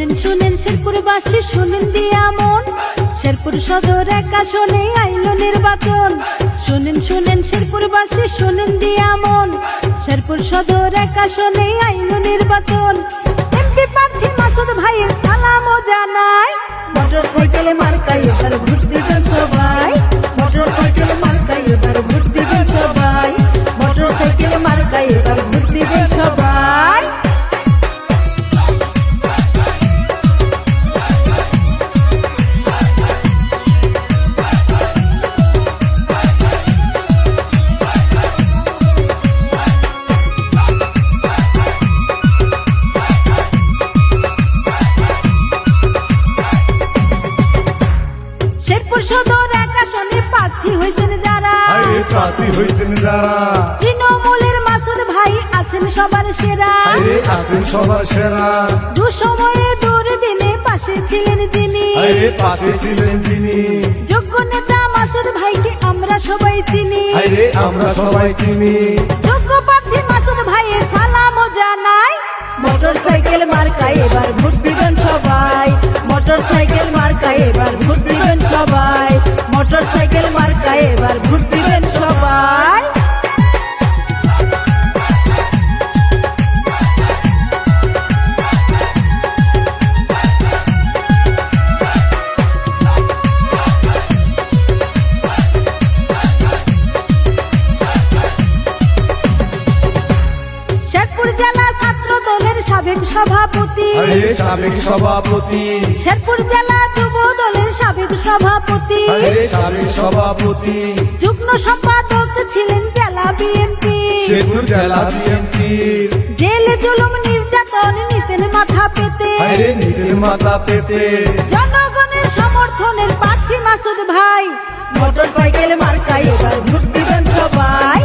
শেরপুরবাসী শুনেন দিয়া মন। শেরপুর সদর এক আসনে আইল নির্বাচন। শুনেন শুনেন শেরপুরবাসী শুনেন দিয়া মন। শেরপুর সদর এক আসনে আইল নির্বাচন। এমপি প্রার্থী মাসুদ ভাইয়ের সালামও জানাই। মোটর সাইকেলে মার্কাই এবার ভোট দিবেন সবাই। মোটর সাইকেলে মার্কাই এবার ভোট দিবেন সবাই। মোটর সাইকেলে মার্কাই এবার আসনে প্রার্থী হয়েছেন যারা। প্রার্থী হইতেন যারা। তৃণমূলের মাসুদ ভাই আছেন সবার সেরা। আছেন সবার সেরা। দুসময়ে দুর্দিনে পাশে ছিলেন যিনি পাশে ছিলেন তিনি। যোগ্য নেতা মাসুদ ভাইকে আমরা সবাই চিনি। আমরা সবাই চিনি। যোগ্য প্রার্থী মাসুদ ভাইয়ের সালামও জানাই। মোটর সাইকেল মার্কায় এবার ভোট দিবেন সবাই। মোটর সাইকেল মার্কায় এবার ভোট দিবেন সবাই। মোটর সাইকেল মার্কায় এবার ভোট দিবেন সবাই। সাবেক সভাপতি। আরে সাবেক সভাপতি। শেরপুর জেলা যুব দলের সাবেক সভাপতি। আরে সাবেক সভাপতি। যুগ্ম সম্পাদক ছিলেন জেলা বিএনপি। শেরপুর জেলা বিএনপির জেলে জুলুম নির্যাতন নিতেন মাথা পেতে। আরে নিজের মাথা পেতে। জনগণের সমর্থনের প্রার্থী মাসুদ ভাই। মোটর সাইকেল মার্কাই এবার ভোট দিবেন সবাই।